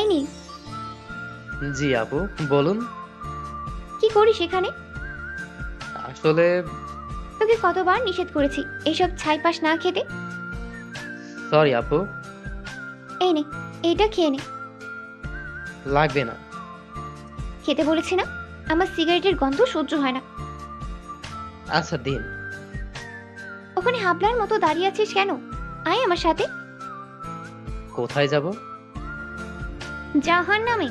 দেয়নি জি আপু বলুন। কি করিস এখানে? আসলে তোকে কতবার নিষেধ করেছি এসব ছাইপাশ না খেতে। সরি আপু। এই নে এইটা খেয়ে নে। লাগবে না। খেতে বলেছি না? আমার সিগারেটের গন্ধ সহ্য হয় না। আচ্ছা দিন। ওখানে হাবলার মতো দাঁড়িয়ে আছিস কেন? আয় আমার সাথে। কোথায় যাব? জাহান নামে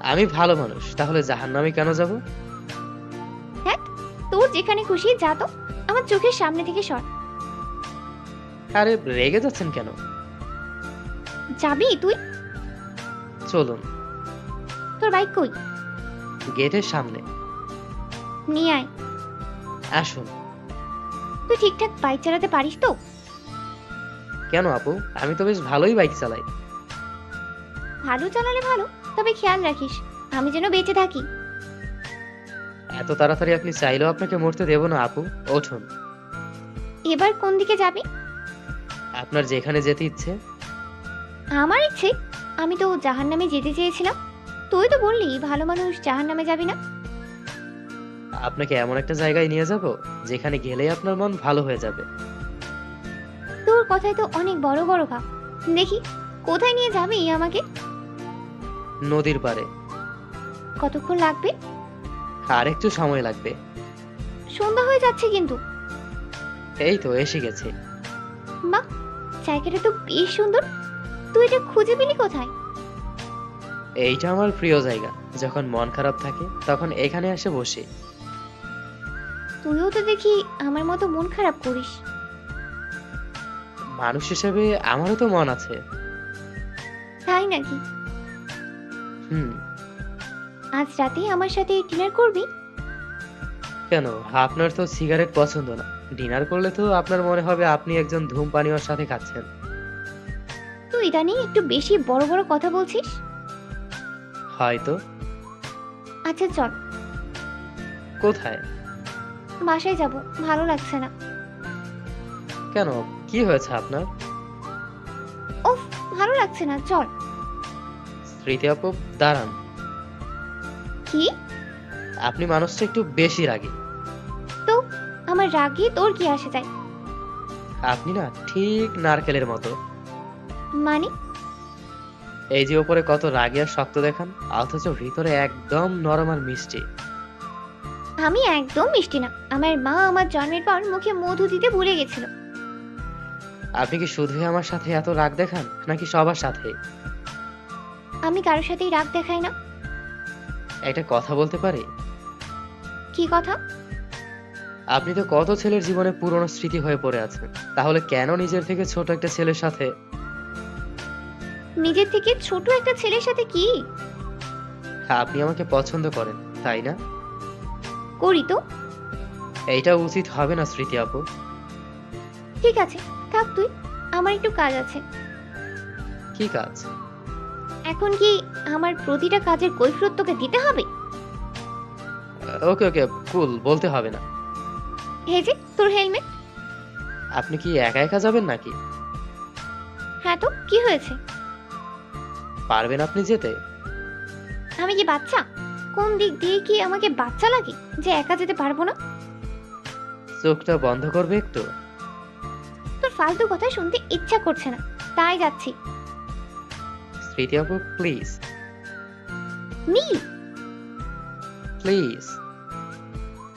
আমি ভালো মানুষ তাহলে জাহান্নামে কেন যাব? তোর যেখানে খুশি যা তো আমার চোখের সামনে থেকে সর। আরে রেগে যাচ্ছেন কেন? যাবি তুই? চলুন। তোর বাইক কই? গেটের সামনে। নিয়ে আয়। আসুন। তুই ঠিকঠাক বাইক চালাতে পারিস তো? কেন আপু? আমি তো বেশ ভালোই বাইক চালাই। ভালো চালালে ভালো তবে খেয়াল রাখিস আমি যেন বেঁচে থাকি। এত তাড়াতাড়ি আপনি চাইলেও আপনাকে মরতে দেব না আপু। ওঠুন। এবার কোন দিকে যাবি? আপনার যেখানে যেতে ইচ্ছে। আমার ইচ্ছে? আমি তো জাহান নামে যেতে চেয়েছিলাম। তুই তো বললি ভালো মানুষ জাহান নামে যাবি না। আপনাকে এমন একটা জায়গায় নিয়ে যাব যেখানে গেলেই আপনার মন ভালো হয়ে যাবে। তোর কথায় তো অনেক বড় বড় ভাব। দেখি কোথায় নিয়ে যাবি আমাকে? নদীর পাড়ে। কতক্ষণ লাগবে? আর একটু সময় লাগবে। সন্ধ্যা হয়ে যাচ্ছে কিন্তু। এই তো এসে গেছে। মা জায়গাটা তো বেশ সুন্দর। তুই এটা খুঁজে পেলি কোথায়? এইটা আমার প্রিয় জায়গা। যখন মন খারাপ থাকে তখন এখানে এসে বসি। তুইও তো দেখি আমার মতো মন খারাপ করিস। মানুষ হিসেবে আমারও তো মন আছে। তাই নাকি? হুম। আজ রাতে আমার সাথে ডিনার করবি? কেন? আপনার তো সিগারেট পছন্দ না। ডিনার করলে তো আপনার মনে হবে আপনি একজন ধূমপানীয়র সাথে খাচ্ছেন। তুই নিয়ে একটু বেশি বড় বড় কথা বলছিস? হয়তো। আচ্ছা চল। কোথায়? বাসায় যাব ভালো লাগছে না। কেন? কি হয়েছে আপনার? ওফ ভালো লাগছে না চল। স্মৃতি আপু দাঁড়ান। কি? আপনি মানুষটা একটু বেশি রাগী। তো আমার রাগে তোর কি আসে যায়? আপনি না ঠিক নারকেলের মতো। মানে? এই যে উপরে কত রাগী আর শক্ত দেখান অথচ ভিতরে একদম নরম আর মিষ্টি। আমি একদম মিষ্টি না। আমার মা আমার জন্মের পর মুখে মধু দিতে ভুলে গেছিল। আপনি কি শুধুই আমার সাথে এত রাগ দেখান নাকি সবার সাথে? আমি কারোর সাথেই রাগ দেখাই না। একটা কথা বলতে পারি? কি কথা? আপনি তো কত ছেলের জীবনে পুরনো স্মৃতি হয়ে পড়ে আছেন। তাহলে কেন নিজের থেকে ছোট একটা ছেলের সাথে? নিজের থেকে ছোট একটা ছেলের সাথে কি? আপনি আমাকে পছন্দ করেন তাই না? করি তো। এইটা উচিত হবে না স্মৃতি আপু। ঠিক আছে থাক তুই আমার একটু কাজ আছে। কি কাজ? এখন কি আমার প্রতিটা কাজের কৈফিয়ত তোকে দিতে হবে? ওকে ওকে কুল বলতে হবে না। যে তোর হেলমেট? আপনি কি একা একা যাবেন নাকি? হ্যাঁ তো কি হয়েছে? পারবেন আপনি যেতে। আমি কি বাচ্চা? কোন দিক দিয়ে কি আমাকে বাচ্চা লাগে যে একা যেতে পারব না? চোখটা বন্ধ করবে একটু। তোর ফালতু কথা শুনতে ইচ্ছা করছে না। তাই যাচ্ছি। স্মৃতি আপু প্লিজ নীল প্লিজ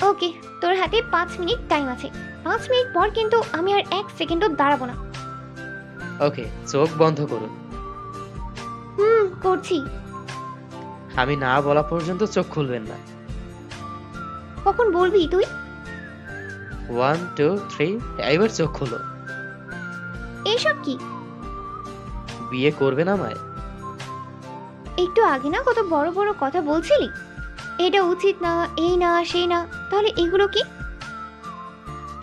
ওকে তোর হাতে পাঁচ মিনিট টাইম আছে। পাঁচ মিনিট পর কিন্তু আমি আর এক সেকেন্ডও দাঁড়াবো না। ওকে চোখ বন্ধ করুন। হুম করছি। আমি না বলা পর্যন্ত চোখ খুলবেন না। কখন বলবি তুই? ওয়ান টু থ্রি এবার চোখ খুলো। এইসব কি? বিয়ে করবেন আমায়? একটু আগে না কত বড় বড় কথা বলছিলি? এটা উচিত না এই না সেই না তাহলে এগুলো কি?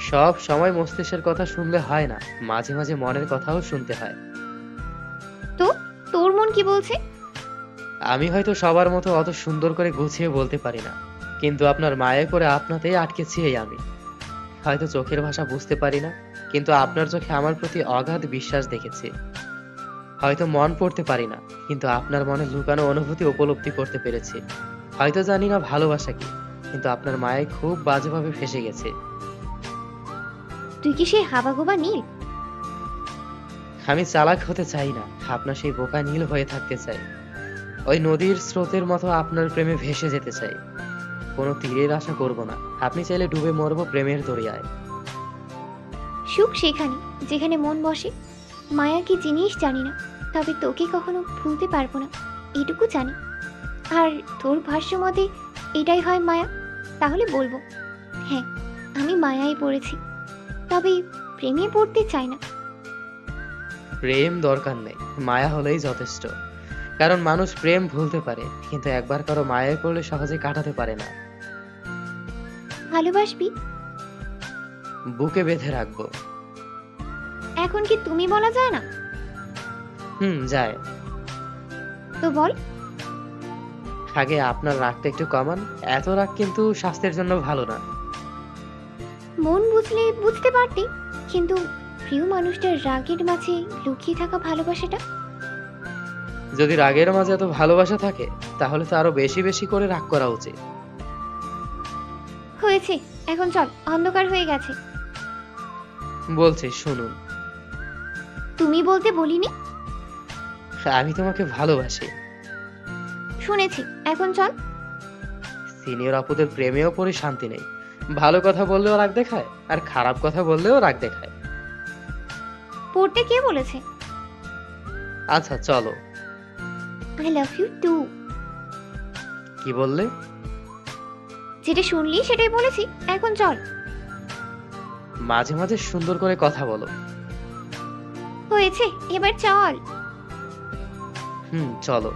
সব সময় মস্তিষ্কের কথা শুনলে হয় না মাঝে মাঝে মনের কথাও শুনতে হয়। তো তোর মন কি বলছে? আমি হয়তো সবার মতো অত সুন্দর করে গুছিয়ে বলতে পারি না কিন্তু আপনার মায়ে করে আপনাতেই আটকেছি এই আমি। হয়তো চোখের ভাষা বুঝতে পারি না কিন্তু আপনার চোখে আমার প্রতি অগাধ বিশ্বাস দেখেছি। হয়তো মন পড়তে পারি না কিন্তু আপনার মনে লুকানো অনুভূতি উপলব্ধি করতে পেরেছি। হয়তো জানি না ভালোবাসা কি কিন্তু আপনার মায়ে খুব বাজেভাবে ফেসে গেছে। তুই কি সেই হাবাগোবা নীল? আমি চালাক হতে চাই না আপনার সেই বোকা নীল হয়ে থাকতে চাই। ওই নদীর স্রোতের মতো আপনার প্রেমে ভেসে যেতে চাই। কোনো তীরের আশা করব না আপনি চাইলে ডুবে মরবো প্রেমের দরিয়ায়। সুখ সেখানে যেখানে মন বসে। মায়া কি জিনিস জানি না তবে তোকে কখনো ভুলতে পারব না এটুকু জানি। আর তোর ভাষ্য মতে এটাই হয় মায়া তাহলে বলব হ্যাঁ আমি মায়ায় পড়েছি তবে প্রেমে পড়তে চাই না। প্রেম দরকার নেই মায়া হলেই যথেষ্ট। কারণ মানুষ প্রেম ভুলতে পারে কিন্তু একবার কারও মায়ায় পড়লে সহজে কাটাতে পারে না। ভালোবাসবি? বুকে বেঁধে রাখব। এখন কি তুমি বলা যায় না? হুম যায়। তো বল। আগে আপনার রাগটা একটু কমান। এত রাগ কিন্তু স্বাস্থ্যের জন্য ভালো না। মন বুঝলে বুঝতে পারতি কিন্তু প্রিয় মানুষটার রাগের মাঝে লুকিয়ে থাকা ভালোবাসাটা? যদি রাগের মাঝে এত ভালোবাসা থাকে তাহলে তো আরও বেশি বেশি করে রাগ করা উচিত। হয়েছে এখন চল অন্ধকার হয়ে গেছে। বলছি শুনুন। তুমি বলতে বলিনি? আমি তোমাকে ভালোবাসি। শুনেছি। এখন চল। সিনিয়র আপুদের প্রেমেও পড়ে শান্তি নেই। ভালো কথা বললেও রাগ দেখায় আর খারাপ কথা বললেও রাগ দেখায়। পড়তে কে বলেছে? আচ্ছা চলো। আই লাভ ইউ টু কি বললে? যেটা শুনলি সেটাই বলেছি। এখন চল। মাঝে মাঝে সুন্দর করে কথা বলো। হয়েছে এবার চল। হুম চলো।